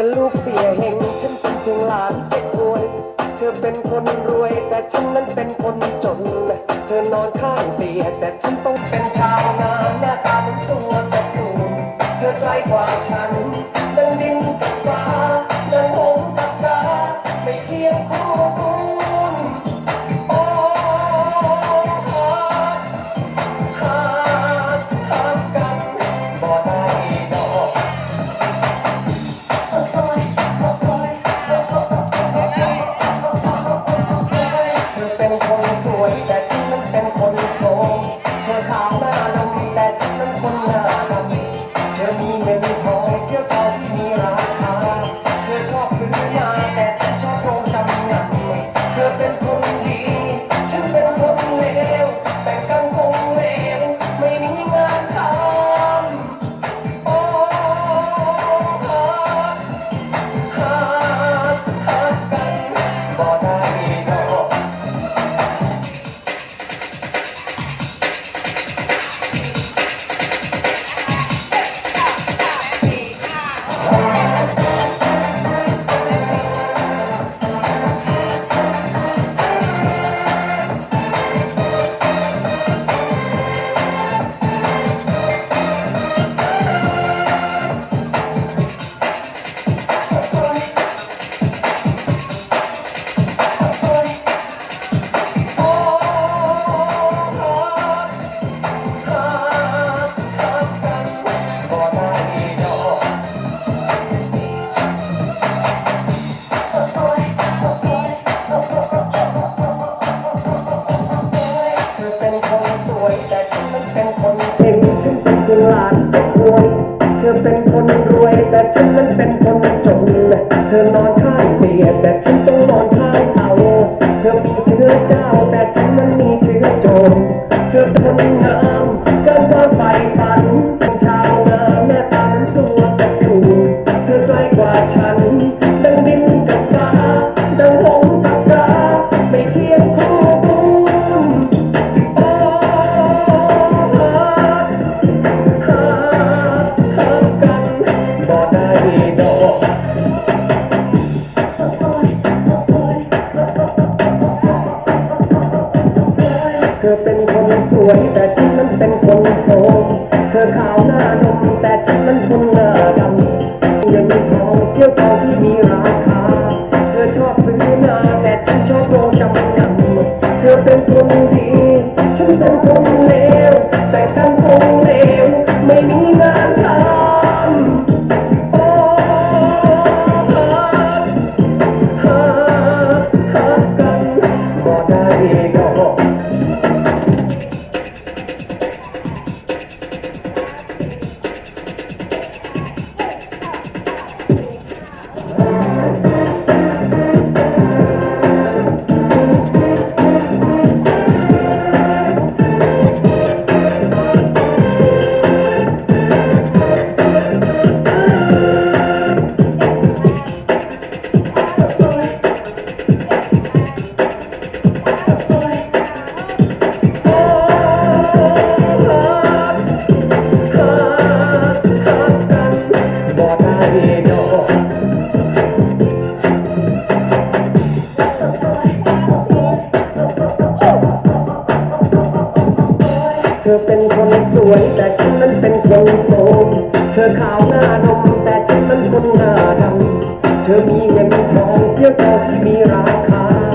ธอลูกเสียเฮงฉันเป็นเพียงหลานเด็กรวย เธอเป็นคนรวย แต่ฉันนั้นเป็นคนจน เธอนอนข้างเตียงแต่ฉันต้องเป็นชา ทอ แต่ฉันนั้นเป็นคนจนเธอนอนข้างเตียงแต่ฉันต้องนอนข้างเตาเธอมีเชื้อเจ้าแต่ฉันนั้นมีเชื้อโจรเธอเป็นคนงามกันก็ไปฝัน อเป็นคนสวยแต่ฉันนั้นเป็นคนโสมเธอขาวหน้านมแต่ฉันนั้นคนหน้าดำยังมีทองเที่ยวทองที่มีราคา เธอชอบซื้อนาแต่ฉันชอบโรงจำนำเธอเป็นคนดี ฉันเป็นคนเลวแต่ ธอเป็นคนสวยแต่ฉันนั้นเป็นคนโสมเธอขาวหน้านมแต่ฉันนั้นคนหน้าดำเธอมีเงินทองเที่ยวทองที่มีราคา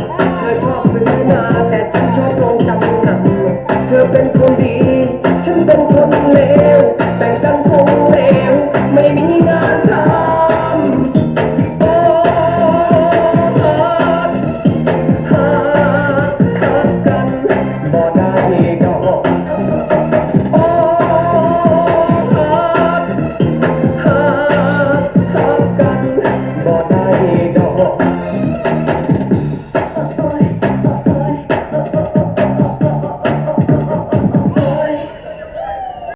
Whoa.